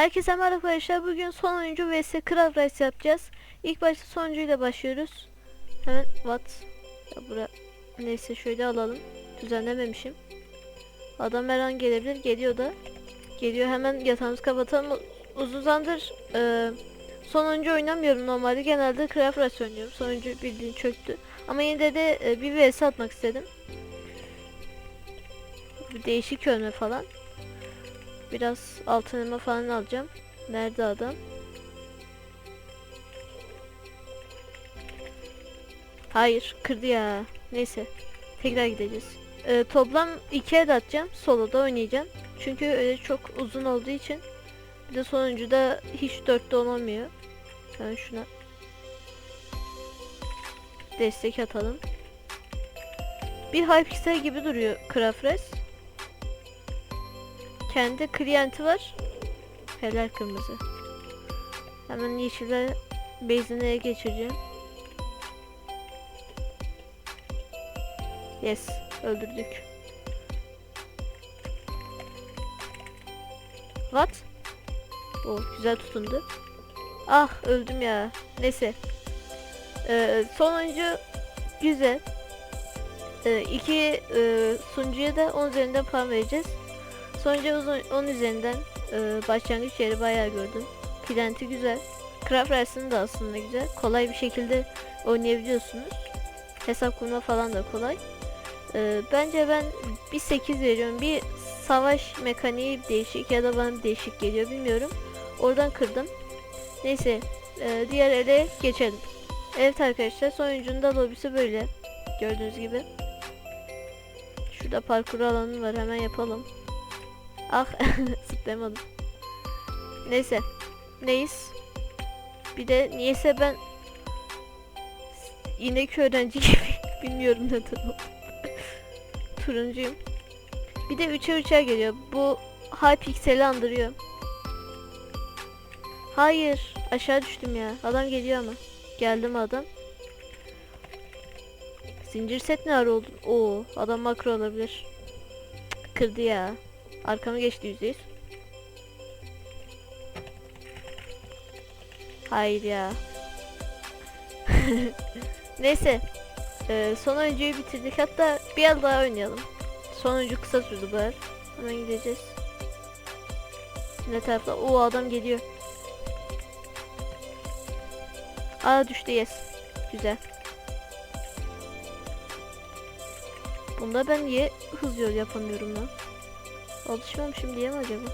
Herkese merhaba arkadaşlar. Bugün son oyuncu vs Craft Race yapacağız. İlk başta sonuncuyla başlıyoruz. Hemen what? Ya bura neyse şöyle alalım. Düzenlememişim. Adam her an gelebilir. Geliyor da. Geliyor hemen yatağımızı kapatalım. Uzun zamandır e, son oyuncu oynamıyorum normalde. Genelde Craft Race oynuyorum. Sonuncu bildiğin çöktü. Ama yine de e, bir vs atmak istedim. Bir değişik ölme falan. Biraz altın falan alacağım. Nerede adam? Hayır, kırdı ya. Neyse. Tekrar gideceğiz. Ee, toplam iki el atacağım. Solo'da oynayacağım. Çünkü öyle çok uzun olduğu için. Bir de sonuncuda hiç dörtte olamıyor. Ben şuna destek atalım. Bir Hypixel gibi duruyor Crafres. Kendi kliyenti var. Helal kırmızı. Hemen yeşile base'ine geçireceğim. Yes. Öldürdük. What? Oh güzel tutundu. Ah öldüm ya. Neyse. Ee, sonuncu güzel. Ee, iki e, sunucuya da 10 üzerinden puan vereceğiz. Sonucu uzun 10 üzerinden e, başlangıç yeri bayağı gördüm. Plenti güzel. Craft Race'ın da aslında güzel. Kolay bir şekilde oynayabiliyorsunuz. Hesap kurma falan da kolay. E, bence ben bir 8 veriyorum. Bir savaş mekaniği değişik ya da bana değişik geliyor bilmiyorum. Oradan kırdım. Neyse e, diğer ele geçelim. Evet arkadaşlar sonuncunun da lobisi böyle. Gördüğünüz gibi. Şurada parkur alanı var hemen yapalım. Ah zıplayamadım. Neyse. Neyiz? Bir de niyeyse ben inek öğrenci gibi bilmiyorum neden o. Turuncuyum. Bir de 3'e 3'e geliyor. Bu Hypixel'i andırıyor. Hayır. Aşağı düştüm ya. Adam geliyor ama. Geldi mi adam? Zincir set ne ara oldu? Oo, adam makro olabilir. Cık, Kırdı ya. Arkamı geçti yüzdeyiz. Hayır ya. Neyse. Ee, son oyuncuyu bitirdik. Hatta bir el daha oynayalım. Son oyuncu kısa sürdü bu el. Hemen gideceğiz. Ne tarafta? O adam geliyor. Aa düştü yes. Güzel. Bunda ben niye hız yol yapamıyorum lan? Alışmamışım diye mi acaba?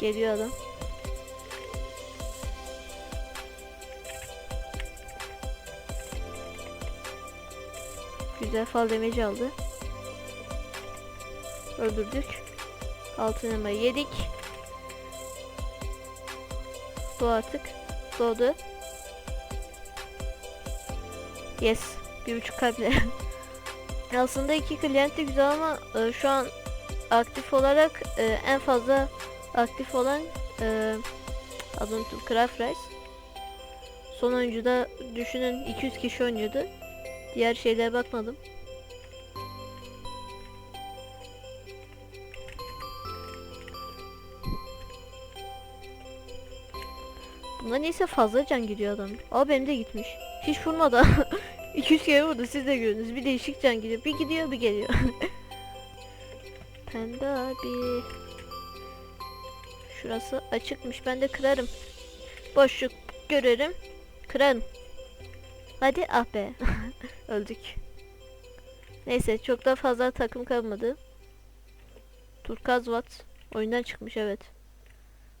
Geliyor adam. Güzel fal damage aldı. Öldürdük. Altın elmayı yedik. Doğ artık. Doğdu. Yes. Bir buçuk kalple. Aslında iki klient de güzel ama e, şu an aktif olarak e, en fazla aktif olan e, adını unuttum Craft Rice. Son oyuncuda düşünün 200 kişi oynuyordu. Diğer şeylere bakmadım. Bunda neyse fazla can gidiyor adam. Aa benim de gitmiş. Hiç vurmadı. 200 kere vurdu siz de gördünüz. Bir değişik can gidiyor. Bir gidiyor bir geliyor. Pembe abi. Şurası açıkmış. Ben de kırarım. Boşluk görerim. Kırarım. Hadi ah be. Öldük. Neyse çok da fazla takım kalmadı. Turkaz Watt oyundan çıkmış evet.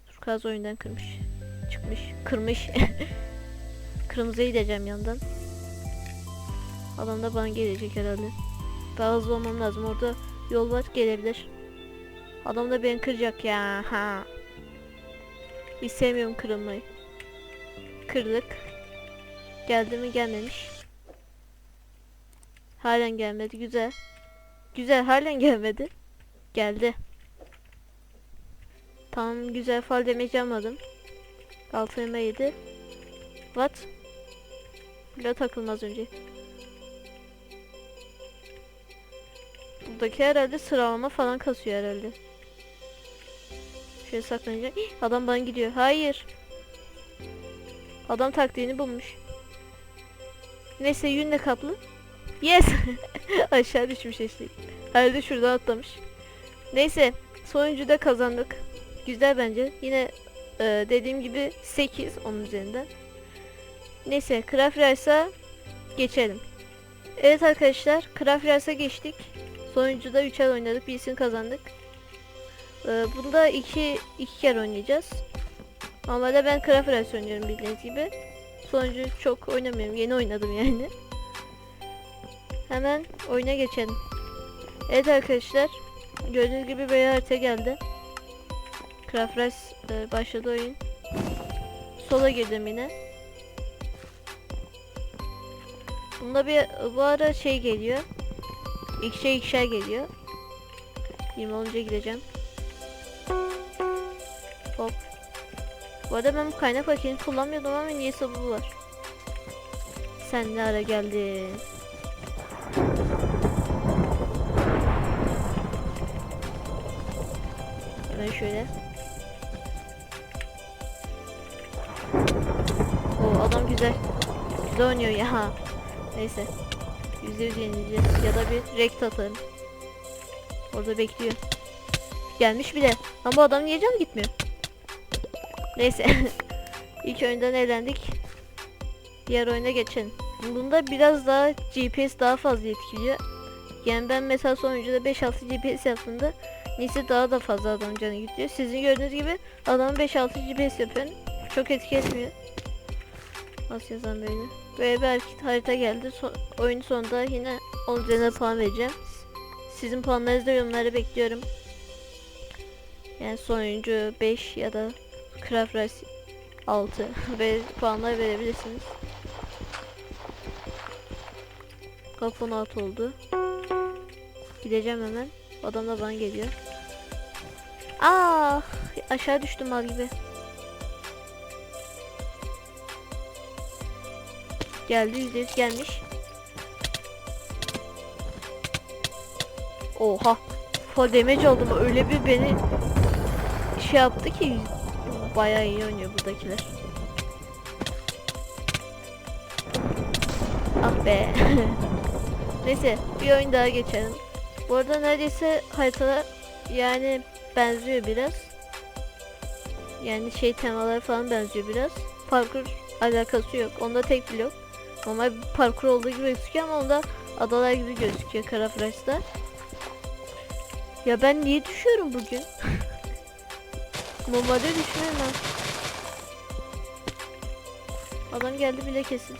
Turkaz oyundan kırmış. Çıkmış. Kırmış. Kırmızıya gideceğim yandan. Adam da bana gelecek herhalde. Daha hızlı olmam lazım. Orada yol var gelebilir. Adam da beni kıracak ya. Ha. Hiç kırılmayı. Kırdık. Geldi mi gelmemiş. Halen gelmedi. Güzel. Güzel halen gelmedi. Geldi. Tamam güzel fal damage almadım. Altı elma yedi. What? Bile takılmaz önce. Buradaki herhalde sıralama falan kasıyor herhalde. Şöyle saklanacağım. Hih, Adam bana gidiyor. Hayır. Adam taktiğini bulmuş. Neyse yünle kaplı. Yes. Aşağı düşmüş işte. Herhalde şuradan atlamış. Neyse sonuncu da kazandık. Güzel bence. Yine e, dediğim gibi 8 onun üzerinden. Neyse Craft Rice'a geçelim. Evet arkadaşlar Craft Rice'a geçtik. Sonuncuda 3 el oynadık. Birisini kazandık. E, bunda 2 iki kere oynayacağız. Normalde ben Craft oynuyorum bildiğiniz gibi. Sonuncu çok oynamıyorum. Yeni oynadım yani. Hemen oyuna geçelim. Evet arkadaşlar. Gördüğünüz gibi böyle harita geldi. Craft e, başladı oyun. Sola girdim yine. Bunda bir bu ara şey geliyor. İkişer ikişer geliyor. 20 olunca gideceğim. Hop. Bu arada ben bu kaynak makinesi kullanmıyordum ama niyeyse bu var. Sen ne ara geldin? Hemen şöyle. O adam güzel. Güzel oynuyor ya. Neyse. Yüzde yüz yenileceğiz. Ya da bir rekt atarım. Orada bekliyor. Gelmiş bile. Ama bu adam niye canı gitmiyor? Neyse. İlk oyundan eğlendik. Diğer oyuna geçelim. Bunda biraz daha GPS daha fazla etkiliyor. Yani ben mesela sonuncuda 5-6 GPS yaptığımda Neyse daha da fazla adam canı gidiyor. Sizin gördüğünüz gibi adam 5-6 GPS yapıyorum. Çok etki etmiyor. Nasıl yazan böyle. Böyle belki harita geldi. So oyun sonunda yine 10 üzerine puan vereceğim. Sizin puanlarınızı da yorumlara bekliyorum. Yani sonuncu 5 ya da Craft Rice 6 ve puanlar verebilirsiniz. Kapı 16 oldu. Gideceğim hemen. Adam da bana geliyor. Ah aşağı düştüm mal gibi. Geldi yüzde yüz gelmiş. Oha. Full damage oldum. Öyle bir beni şey yaptı ki bayağı iyi oynuyor buradakiler. Ah be. Neyse bir oyun daha geçelim. Bu arada neredeyse haritalar yani benziyor biraz. Yani şey temaları falan benziyor biraz. Parkur alakası yok. Onda tek blok. Normal bir parkur olduğu gibi gözüküyor ama onda adalar gibi gözüküyor Karafrash'ta. Ya ben niye düşüyorum bugün? Normalde ben. Adam geldi bile kesin.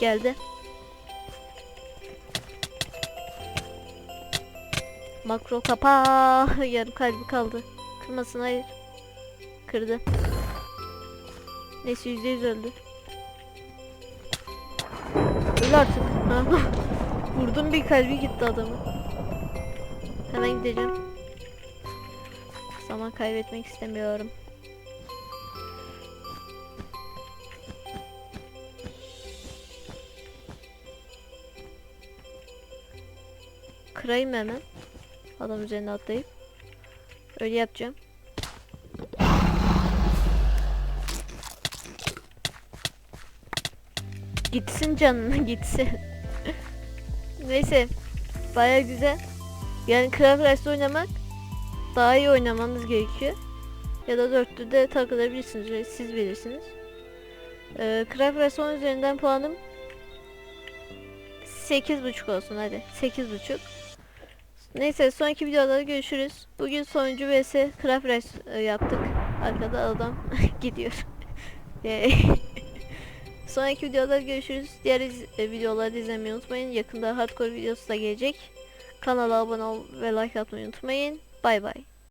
Geldi. Makro kapa. Yarım kalbi kaldı. Kırmasın hayır. Kırdı. Neyse yüzde yüz öldü. Öl artık. Vurdum bir kalbi gitti adamı. Hemen gideceğim. Zaman kaybetmek istemiyorum. Kırayım hemen. Adam üzerine atlayıp. Öyle yapacağım. Gitsin canına gitsin. Neyse. Baya güzel. Yani Craft oynamak daha iyi oynamanız gerekiyor. Ya da dörtlü de takılabilirsiniz. Siz bilirsiniz. Ee, Craft Rice 10 üzerinden puanım 8.5 olsun hadi. 8.5. Neyse sonraki videolarda görüşürüz. Bugün sonuncu vs Craft e, yaptık. Arkada adam gidiyor. Sonraki videolarda görüşürüz. Diğer iz- e, videoları izlemeyi unutmayın. Yakında hardcore videosu da gelecek. Kanala abone ol ve like atmayı unutmayın. Bay bay.